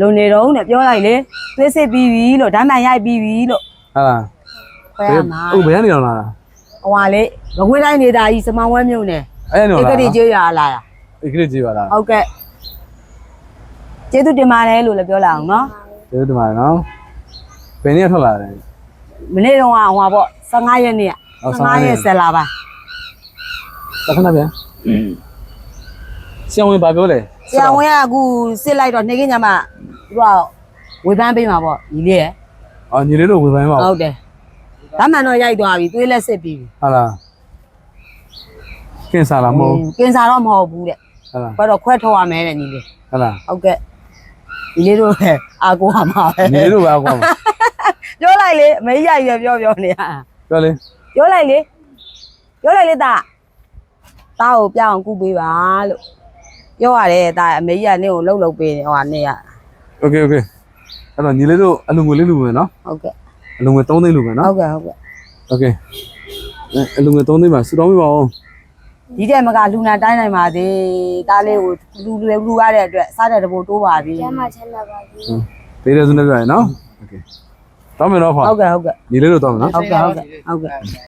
လုံနေတော့နဲ့ပြောလိုက်လေသွေးစစ်ပြီးပြီလို့ဓာတ်မှန်ရိုက်ပြီးပြီလို့ဟာလားခွဲရမှာဟုတ်ဘယ်ကနေအောင်လာတာဟိုဟာလေမကွေးတိုင်းနေတာကြီးစမောင်ဝဲမြို့နယ်အဲ့နေအောင်ဧလာကတိကျေးရွာလာတာဧကတိကြီးပါလားဟုတ်ကဲ့ကျေးဇူးတင်ပါတယ်လို့လည်းပြောလိုက်အောင်နော်ကျေးဇူးတင်ပါတယ်နော်ဘယ်နေ့ထွက်လာတယ်မနေ့တော့ဟိုဟာပေါ့15ရက်နေ့ကဟုတ်15ရက်ဆက်လာပါတခဏပြန်ဆီယံဝင်ဘာပြောလဲဆရာဝန်ကအခုစစ်လိုက်တော့နေကင်းညမှာ သူကဝေဖန်ပေးမှာပေါ့ညီလေးရယ်အော်ညီလေးတို့ဝင်ပိုင်းပါဟုတ်တယ်ဓာတ်မှန်တော့ရိုက်သွားပြီသွေးလက်စစ်ပြီးပြီဟာလားကင်ဆာလားမဟုတ်ကင်ဆာတော့မဟုတ်ဘူးတဲ့ဟာလားဘယ်တော့ခွဲထုတ်ရမယ်တဲ့ညီလေးဟာလားဟုတ်ကဲ့ညီလေးတို့ပဲအာကိုဟာမှာပဲညီလေးတို့ပဲအကွာပြောလိုက်လေအမေကြီးရပြောပြောနေရပြောလေပြောလိုက်လေပြောလိုက်လေတာတာကိုပြအောင်ကုပေးပါလို့ပြောရတယ်တာအမေကြီးကနင့်ကိုလှုပ်လှုပ်ပေးနေဟိုဟာနေရ โอเคโอเคအဲ့တော့ညီလေးတို့အလုံငွေလေးလူမယ်နော် ဟုတ်ကဲ့ အလုံငွေ3သိန်းလူမယ် ဟု နော် တ်ကဲ့ဟုတ်ကဲ့ โอเคအဲအလုံငွေ3သိန်းပါစူတောင်းပြပါဦး ဒီတဲ့မကလူနာတိုင်းနိုင်ပါသေးတားလေးကိုလူလူလူရတဲ့အတွက်စားတဲ့တဘိုးတိုးပါပြီ ကျမ်းမချမ်းသာပါစေ ပေးတယ်ဆိုနေပြရနော်โอเคတောင်းမယ်နော်ဖော ဟုတ်ကဲ့ဟုတ်ကဲ့ ညီလေးတို့တောင်းမယ်နော် ဟုတ်ကဲ့ဟုတ်ကဲ့ဟုတ်ကဲ့